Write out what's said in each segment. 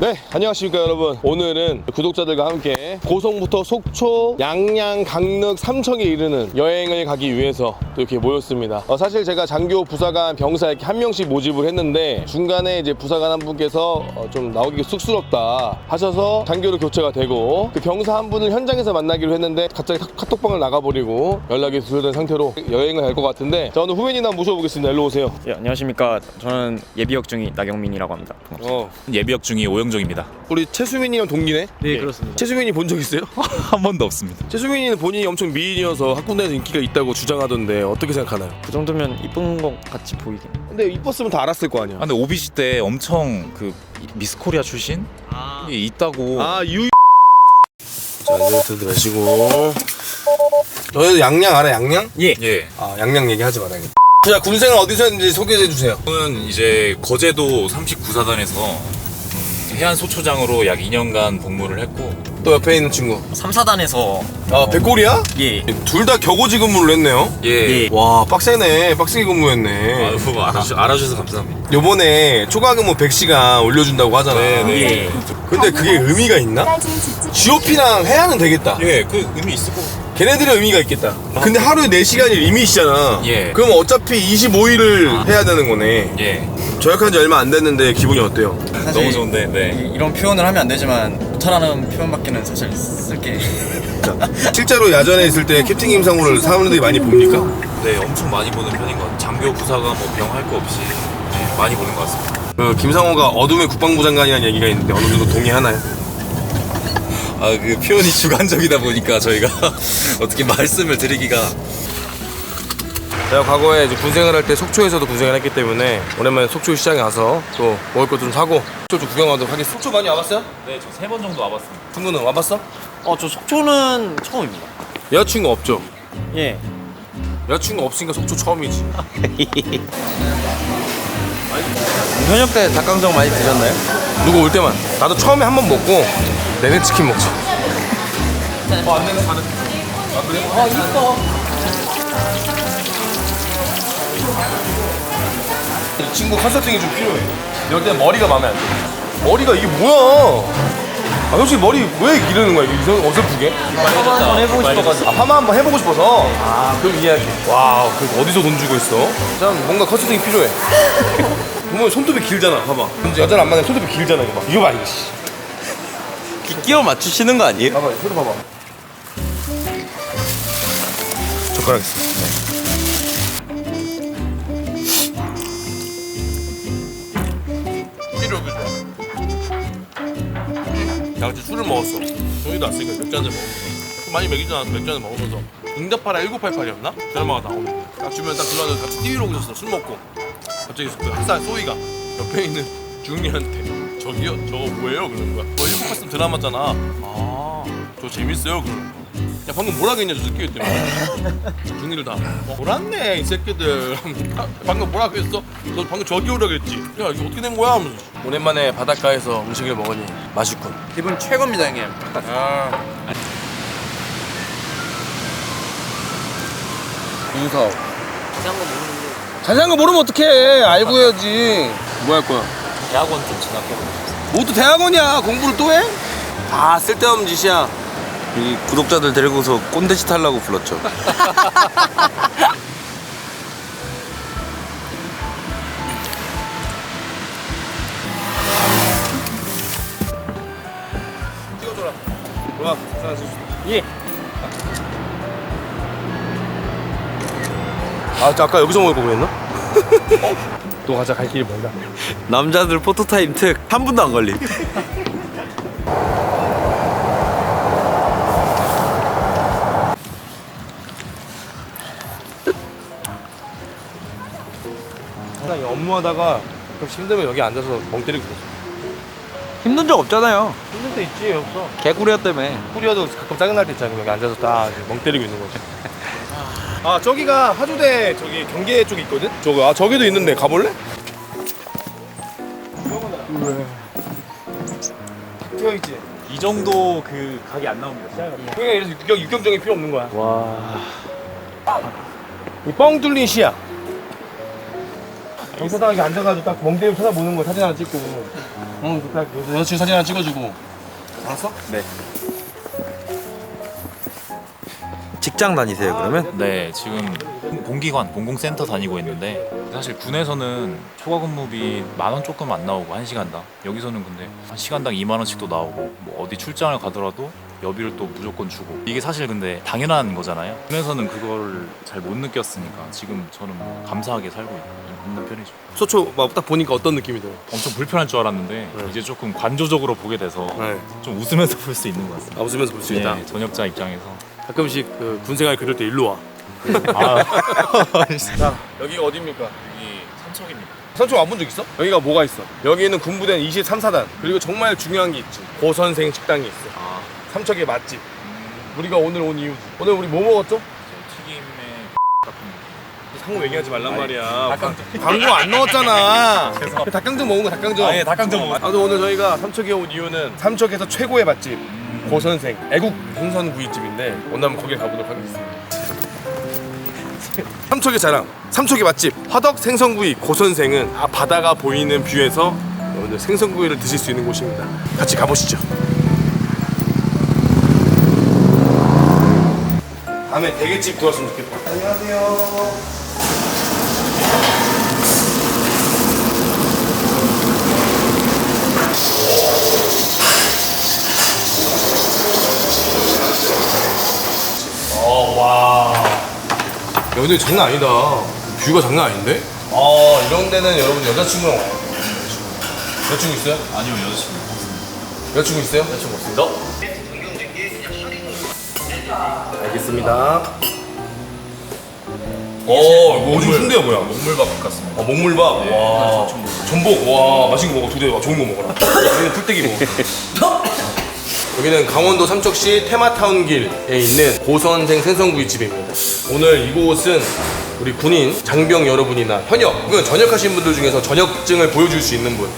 네, 안녕하십니까 여러분. 오늘은 구독자들과 함께 고성부터 속초, 양양, 강릉, 삼척에 이르는 여행을 가기 위해서 또 이렇게 모였습니다. 어, 사실 제가 장교 부사관 병사 이렇게 한 명씩 모집을 했는데 중간에 이제 부사관 한 분께서 어, 좀 나오기 쑥스럽다 하셔서 장교로 교체가 되고 그 병사 한 분을 현장에서 만나기로 했는데 갑자기 카- 카톡방을 나가버리고 연락이 두절된 상태로 여행을 갈 것 같은데 자 오늘 후배님 한번 모셔보겠습니다. 일로 오세요. 예, 안녕하십니까. 저는 예비역 중이 나경민이라고 합니다. 반갑습니다. 어, 예비역 중이 오영 종입니다. 우리 최수민이랑 동기네. 네, 그렇습니다. 최수민이 본 적 있어요? 한 번도 없습니다. 최수민이는 본인이 엄청 미인이어서 학군 내에서 인기가 있다고 주장하던데 어떻게 생각하나요? 그 정도면 이쁜 것 같이 보이긴. 근데 이뻤으면 다 알았을 거 아니야. 아, 근데 오비시 때 엄청 그 미스 코리아 출신 이 있다고. 아 유. 자 이제 들으시고 너희도 양양 알아 양양? 예. 예. 아 양양 얘기하지 말아야겠다. 자 군생을 어디서 했는지 소개해 주세요. 저는 이제 거제도 39사단에서 해안 소초장으로 약 2년간 복무를 했고 또 옆에 있는 친구. 3사단에서 아 백골이야? 예. 둘 다 격오지 근무를 했네요. 예. 예. 와 빡세네 빡세게 근무했네. 아유, 뭐 알아주, 알아주셔서 감사합니다. 요번에 초과 근무 100시간 올려준다고 하잖아. 네, 네. 예. 근데 그게 의미가 있나? GOP랑 해야는 되겠다. 예, 그 의미 있을 거. 걔네들의 의미가 있겠다. 근데 하루에 4시간이 리밋이잖아. 예. 그럼 어차피 25일을 해야 되는 거네. 예. 저약한 지 얼마 안 됐는데 기분이 어때요? 너무 좋은데, 네. 이- 이런 표현을 하면 안 되지만 못하라는 표현밖에는 사실 쓸게. 실제로 야전에 있을 때 캡틴 임상호를 사람들이 많이 봅니까? 네, 엄청 많이 보는 편인 것 같아요. 장교 부사가 뭐 병 할 거 없이 네, 많이 보는 것 같습니다. 그 김상호가 어둠의 국방부 장관이라는 얘기가 있는데 어느 정도 동의하나요? 아, 그 표현이 주관적이다 보니까 저희가 어떻게 말씀을 드리기가 제가 과거에 이제 군생활 할 때 속초에서도 군생활 했기 때문에 오랜만에 속초 시장에 가서 또 먹을 것 좀 사고 속초 좀 구경하도록 하겠습니다. 속초 많이 와봤어요? 네, 저 세 번 정도 와봤습니다. 친구는 와봤어? 어, 저 속초는 처음입니다. 여자친구 없죠? 예. 여자친구 없으니까 속초 처음이지. 현역 때 닭강정 많이 드셨나요? 누구 올 때만. 나도 처음에 한 번 먹고 내내 치킨 먹자. 어, 안 되는 가는. 아, 그래? 어, 있어. 이 친구 컨설팅이 좀 필요해. 이럴 때 머리가 마음에 안 돼. 머리가 이게 뭐야? 아, 솔직히 머리 왜 기르는 거야? 이거 이상- 어설프게? 한번 해보고 싶어가지고. 아, 파마 한번 해보고 싶어서? 아, 그럼 이해할게. 와우, 그 어디서 돈 주고 있어? 참, 뭔가 컨설팅이 필요해. 보면 손톱이 길잖아, 봐봐. 근데 여자를 안 만나면 손톱이 길잖아, 이거 봐. 이거 봐, 이거. 씨. 끼워 맞추시는 거 아니에요? 봐봐, 손톱 봐봐. 젓가락 있어. 다 같이 술을 먹었어. 저희도 왔으니까 맥주 한잔 먹었어. 많이 먹이지 않아서 맥주 한잔 먹으면서 응답하라 1988이었나? 드라마가 나오는 딱 주면 딱 들어와서 같이 TV로 보고 있었어. 술 먹고. 갑자기 그한살 소희가 옆에 있는 중이한테 저기요 저거 뭐예요? 그러는 거야. 저1983 드라마잖아. 아, 저 재밌어요? 그러는 거야. 야 방금 뭐라 그랬냐 저 새끼 때문에. 중이를 다 어, 몰았네 이 새끼들. 방금 뭐라 그랬어? 너 방금 저기 오라 그랬지? 야 이거 어떻게 된 거야? 하면서. 오랜만에 바닷가에서 음식을 먹으니 맛있군. 기분 최고입니다, 형님. 윤석. 자세한 거 모르면 어떡해. 알고 해야지. 뭐 할 거야? 대학원 좀 진학해보고 뭐또 대학원이야. 공부를 또 해? 다 쓸데없는 짓이야 이 구독자들 데리고서 꼰대짓 하려고 불렀죠. 찍어줘라 좋아 예. 아, 저 아까 여기서 먹을 거 그랬나? 또 가자 갈 길이 멀다. 남자들 포토타임 특 한 분도 안 걸림. 업무하다가 가끔씩 힘들면 여기 앉아서 멍 때리고 있어. 힘든 적 없잖아요. 힘들 때 있지 없어. 개구리야 때문에. 뿌리어도 가끔 짜증날 때 있잖아. 여기 앉아서 딱 멍 때리고 있는 거지. 아 저기가 하조대 저기 경계 쪽에 있거든. 저거 아 저기도 있는데 가볼래? 뛰어 있지. 이 정도 그 각이 안 나옵니다. 그러니까 이래서 육경, 육경정이 필요 없는 거야. 와. 이 뻥 뚫린 시야. 경사당하게 앉아가지고 딱 멍때리고 쳐다보는 거 사진 하나 찍고 응, 딱 여자친구 사진 하나 찍어주고 알았어? 네. 직장 다니세요 그러면? 네, 지금 공기관, 공공센터 다니고 있는데 사실 군에서는 초과 근무비 만 원 조금 안 나오고 한 시간당 여기서는 근데 한 시간당 2만 원씩도 나오고 뭐 어디 출장을 가더라도 여비를 또 무조건 주고 이게 사실 근데 당연한 거잖아요. 군에서는 그걸 잘 못 느꼈으니까 지금 저는 뭐 감사하게 살고 있는 편이죠. 소초 막 딱 보니까 어떤 느낌이 들어? 엄청 불편할 줄 알았는데 이제 조금 관조적으로 보게 돼서 네. 좀 웃으면서 볼 수 있는 것 같습니다. 아, 웃으면서 볼 수 있다 네, 전역자 입장에서 가끔씩 그 군생활 그릴 때 일로 와 아, 자, 여기가 어디입니까? 여기 삼척입니다. 삼촌 와본 적 있어? 여기가 뭐가 있어? 여기는 군부대 23, 4단 그리고 정말 중요한 게 있지 고선생 식당이 있어 아, 삼척의 맛집. 우리가 오늘 온 이유. 오늘 우리 뭐 먹었죠? 튀김에 같은 상호 얘기하지 말란 말이야. 광고 안 넣었잖아. 닭강정 먹은 거 닭강정. 아, 예, 닭강정 먹었- 아무튼 오늘 저희가 삼척에 온 이유는 삼척에서 최고의 맛집. 고선생 애국 생선구이집인데 오늘 한번 거기 가보도록 하겠습니다. 삼척의 자랑 삼척의 맛집. 화덕 생선구이 고선생은 아, 바다가 보이는 뷰에서 오늘 생선구이를 드실 수 있는 곳입니다. 같이 가보시죠 다음에 대게집 들어왔으면 좋겠다 안녕하세요 와. 야, 근데 장난 아니다. 뷰가 장난 아닌데? 아, 이런 데는 여러분 여자친구랑 와요. 여자친구 있어요? 아니요 여자친구 여자친구 있어요? 여자친구 없습니다. 알겠습니다. 오, 이거 오징어 순대야 뭐야? 목물밥 같습니다 아, 목물밥. 와. 전복. 와, 맛있는 거 먹어. 두 대. 와, 좋은 거 먹어라. 여기는 풀떼기 먹어. 여기는 강원도 삼척시 테마타운길에 있는 고선생 생선구이집입니다. 오늘 이곳은 우리 군인 장병 여러분이나 현역, 그러니까 전역하신 분들 중에서 전역증을 보여줄 수 있는 분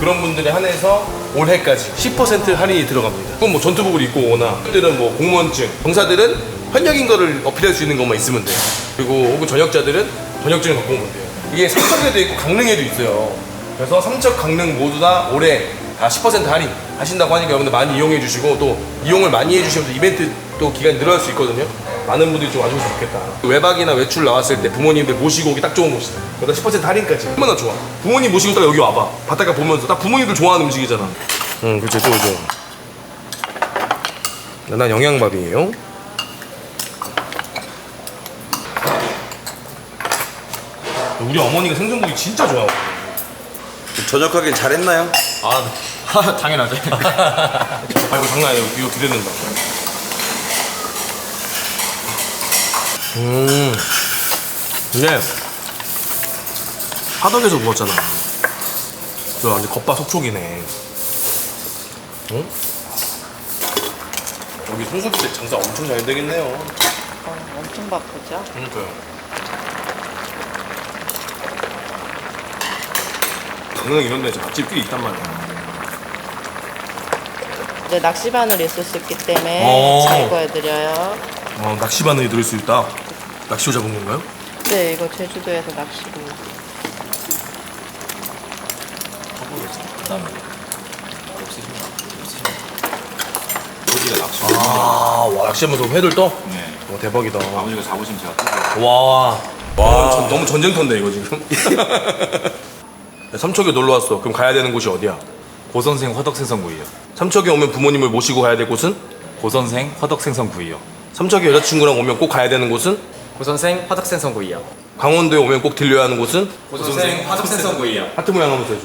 그런 분들에 한해서 올해까지 10% 할인이 들어갑니다. 그럼 뭐 전투복을 입고 오거나 그들은 뭐 공무원증, 병사들은 현역인 거를 어필할 수 있는 것만 있으면 돼요. 그리고 혹은 전역자들은 전역증을 갖고 오면 돼요. 이게 삼척에도 있고 강릉에도 있어요. 그래서 삼척, 강릉 모두 다 올해 다 10% 할인 하신다고 하니까 여러분들 많이 이용해 주시고 또 이용을 많이 해 주시면서 이벤트 또 기간이 늘어날 수 있거든요. 많은 분들이 좀 와주면 좋겠다. 외박이나 외출 나왔을 때 부모님들 모시고 오기 딱 좋은 곳이다. 거기다 10% 할인까지. 얼마나 좋아. 부모님 모시고 딱 여기 와봐. 바닷가 보면서 딱 부모님들 좋아하는 음식이잖아. 응, 그렇죠. 또 이제. 난 영양밥이에요. 우리 어머니가 생선구이 진짜 좋아하고. 전역하길 잘했나요? 아 당연하죠 아 이거 장난 아니에요 이거 기대된다 음 이게 하덕에서 구웠잖아 저 완전 겉바 속촉이네 응? 여기 손수비대 장사 엄청 잘 되겠네요 어, 엄청 바쁘죠? 그러니까요 강릉 이런 데 맛집들이 있단 말이야 이제 낚시 바늘 있을 수 있기 때문에 어. 잘 구해드려요. 어 낚시 바늘이 들을 수 있다 낚시로 잡은 건가요? 네, 이거 제주도에서 낚시로. 그다음에 여기가 낚시 아 와 낚시하면서 회를 떠? 네 와 대박이다 아버지가 잡으시면 제가 뜯어요 와, 와 전, 너무 전쟁터인데 이거 지금. 삼척에 놀러 왔어. 그럼 가야 되는 곳이 어디야? 고선생 화덕생선구이요 삼척에 오면 부모님을 모시고 가야 될 곳은? 고선생 화덕생선구이요 삼척에 여자친구랑 오면 꼭 가야 되는 곳은? 고선생 화덕생선구이요. 강원도에 오면 꼭 들려야 하는 곳은? 고선생 화덕생선구이요. 하트 모양 하면서 해줘.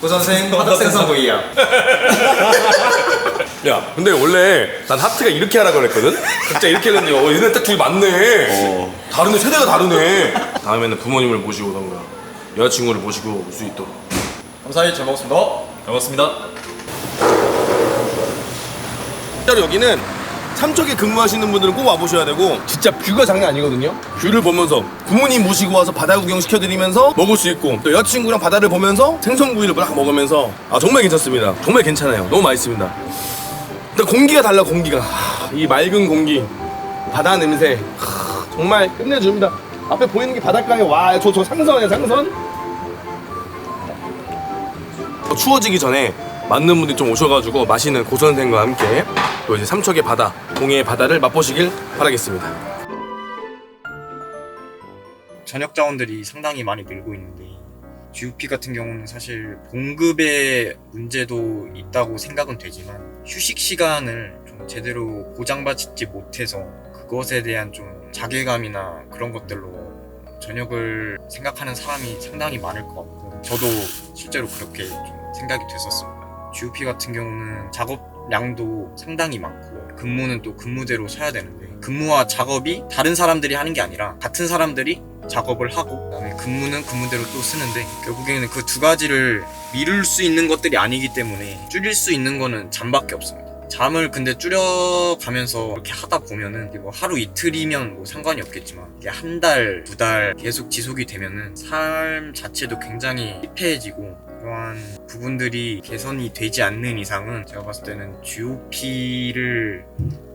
고선생 화덕생선구이요. 야, 근데 원래 난 하트가 이렇게 하라 그랬거든? 각자 이렇게 했는데 어, 얘네 딱 둘이 맞네. 다르네, 세대가 다르네. 다음에는 부모님을 모시고 오던가 여자친구를 모시고 올 수 있도록. 감사히 잘 먹었습니다. 잘 먹었습니다 실제로 여기는 삼척에 근무하시는 분들은 꼭 와보셔야 되고 진짜 뷰가 장난 아니거든요? 뷰를 보면서 부모님 모시고 와서 바다 구경 시켜드리면서 먹을 수 있고 또 여자친구랑 바다를 보면서 생선구이를 막 먹으면서 아 정말 괜찮습니다. 정말 괜찮아요. 너무 맛있습니다. 근데 공기가 달라 공기가. 하, 이 맑은 공기. 바다 냄새. 하, 정말 끝내줍니다. 앞에 보이는 게 바닷가에 와, 저, 저 상선이야, 상선? 추워지기 전에 맞는 분들이 좀 오셔가지고 마시는 고선생과 함께 또 이제 삼척의 바다, 동해의 바다를 맛보시길 바라겠습니다. 전역 자원들이 상당히 많이 늘고 있는데 GUP 같은 경우는 사실 공급의 문제도 있다고 생각은 되지만 휴식 시간을 좀 제대로 보장받지 못해서 그것에 대한 좀 자괴감이나 그런 것들로 전역을 생각하는 사람이 상당히 많을 것 같고 저도 실제로 그렇게 좀 생각이 됐었습니다. GUP 같은 경우는 작업량도 상당히 많고 근무는 또 근무대로 서야 되는데 근무와 작업이 다른 사람들이 하는 게 아니라 같은 사람들이 작업을 하고 그다음에 근무는 근무대로 또 쓰는데 결국에는 그 두 가지를 미룰 수 있는 것들이 아니기 때문에 줄일 수 있는 거는 잠밖에 없습니다. 잠을 근데 줄여가면서 이렇게 하다 보면은 뭐 하루 이틀이면 뭐 상관이 없겠지만 이게 한 달, 두 달 계속 지속이 되면은 삶 자체도 굉장히 피폐해지고 그러한 부분들이 개선이 되지 않는 이상은 제가 봤을 때는 GOP를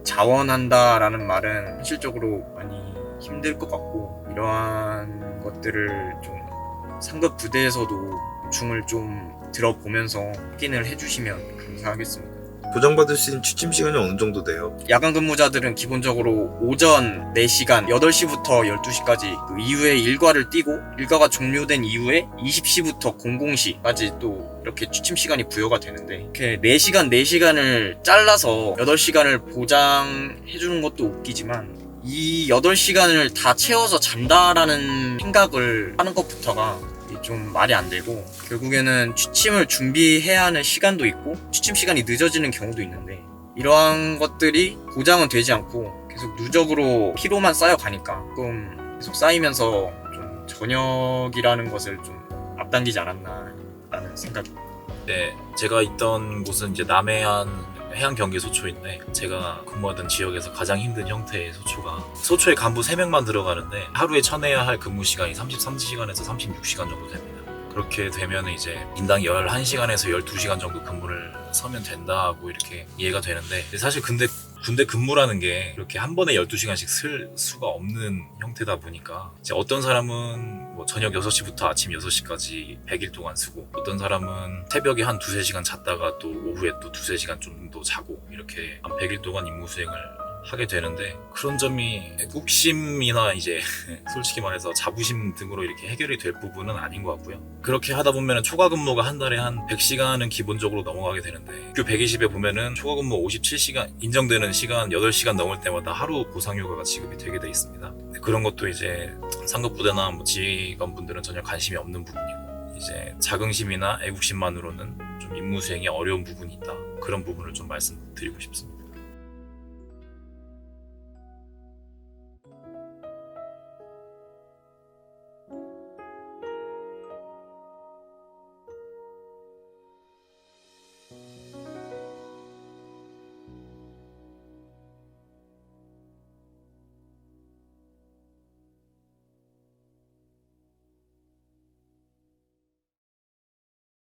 자원한다라는 말은 현실적으로 많이 힘들 것 같고 이러한 것들을 좀 상급 부대에서도 보충을 좀 들어보면서 확인을 해주시면 감사하겠습니다. 보장받을 수 있는 취침 시간이 어느 정도 돼요? 야간 근무자들은 기본적으로 오전 4시간 8시부터 12시까지 그 이후에 일과를 뛰고 일과가 종료된 이후에 20시부터 00시까지 또 이렇게 취침 시간이 부여가 되는데 이렇게 4시간 4시간을 잘라서 8시간을 보장해 주는 것도 웃기지만 이 8시간을 다 채워서 잔다라는 생각을 하는 것부터가 좀 말이 안 되고 결국에는 취침을 준비해야 하는 시간도 있고 취침 시간이 늦어지는 경우도 있는데 이러한 것들이 보장은 되지 않고 계속 누적으로 피로만 쌓여가니까 조금 계속 쌓이면서 좀 저녁이라는 것을 좀 앞당기지 않았나 라는 생각이 네, 제가 있던 곳은 이제 남해안 해양 경계 소초인데 제가 근무하던 지역에서 가장 힘든 형태의 소초가 소초에 간부 3명만 들어가는데 하루에 쳐내야 할 근무 시간이 33시간에서 36시간 정도 됩니다. 그렇게 되면 이제 인당 11시간에서 12시간 정도 근무를 서면 된다고 이렇게 이해가 되는데 사실 근데 군대 근무라는 게 이렇게 한 번에 12시간씩 쓸 수가 없는 형태다 보니까 이제 어떤 사람은 뭐 저녁 6시부터 아침 6시까지 100일 동안 쓰고 어떤 사람은 새벽에 한 두세 시간 잤다가 또 오후에 또 두세 시간 정도 자고 이렇게 한 100일 동안 임무 수행을 하게 되는데 그런 점이 욱심이나 이제 솔직히 말해서 자부심 등으로 이렇게 해결이 될 부분은 아닌 것 같고요. 그렇게 하다 보면은 초과 근무가 한 달에 한 100시간은 기본적으로 넘어가게 되는데 그 120에 보면은 초과 근무 57시간 인정되는 시간 8시간 넘을 때마다 하루 보상휴가가 지급이 되게 돼 있습니다. 그런 것도 이제 상급 부대나 뭐 지휘관분들은 전혀 관심이 없는 부분이고 이제 자긍심이나 애국심만으로는 좀 임무 수행이 어려운 부분이 있다. 그런 부분을 좀 말씀드리고 싶습니다.